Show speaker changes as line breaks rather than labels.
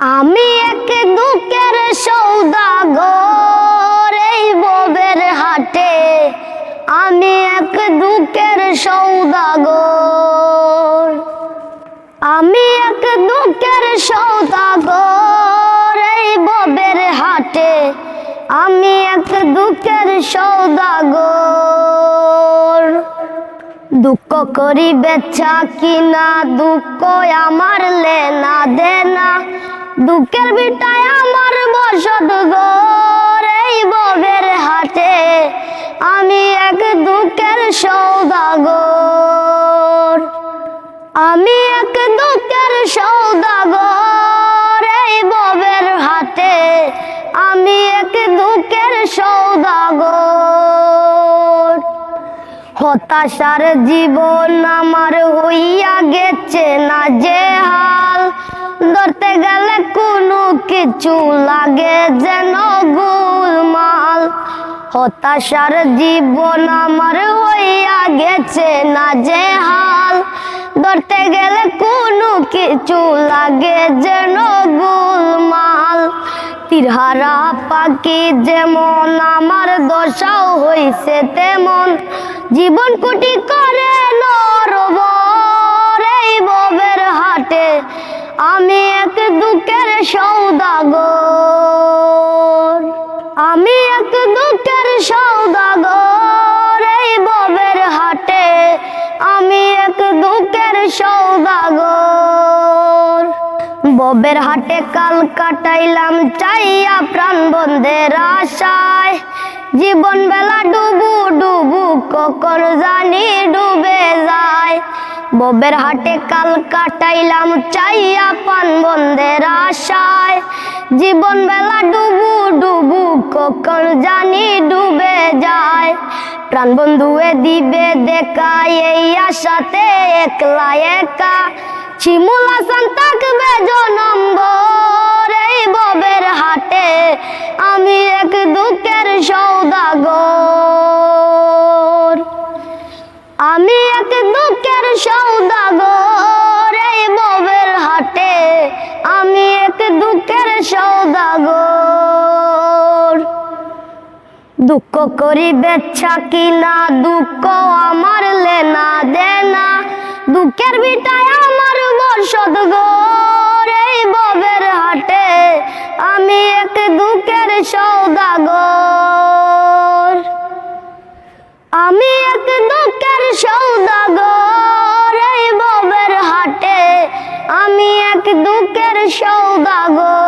আমি এক দুঃখের সৌদাগর এই ববের হাটে। আমি এক দুঃখের সৌদাগর। আমি এক দুঃখের সৌদাগর এই ববের হাটে। আমি এক দুঃখের সৌদাগর। দুঃখ করি বেচা কিনা, দুঃখ আমার লেনা দুঃখের বিটায় আমার বসত গোর ববের হাতে আমি এক দুঃখের সৌদাগর। আমি এক দুঃখের সৌদাগর, এই ববের হাটে আমি এক দুঃখের সৌদাগর। হতাশার জীবন আমার হইয়া গেছে না যে কিছু লাগে যেন গোলমাল। হতাশার জীবন আমার হইয়া গেছে না যে হাল। ধরতে গেলে কোনো কিছু লাগে যেন গোলমাল। তিরহারা পাখি যেমন আমার দশাও হইছে তেমন। জীবন কুটি করে নরবর সৌদাগর। আমি এক দুঃখের সৌদাগর এই ববের হাটে। আমি এক দুঃখের সৌদাগর। ববের হাটে কাল কাটাইলাম, চাইয়া প্রাণ বন্ধের আশায়। জীবন বেলা ডুবু ডুবু, কখন জানি ডুবে যায়। ববের হাটে কাল কাটাইলাম, চাইয়া পান বন্ধের জীবন বেলা ডুবু ডুবু কখন জানি ডুবে যায়। প্রাণ বন্ধুয়ে দিবে দেখা এই আশাতে একলা একা। শিমুল হাসান থাকবে জনম্বর এই ববের হাটে। আমি এক দুঃখের সৌদাগর। আমি এক দুঃখের সৌদাগর। সৌদাগর। দুঃখ করি বেচ্ছা কিনা দুঃখ আমার লেনা দেনা। দুঃখের বিটায় আমার বর্ষদ গোর এই ববের হাটে আমি এক দুঃখের সৌদাগর। আমি এক দুঃখের সৌদাগর, এই ববের হাটে আমি এক দুঃখের সৌদাগর।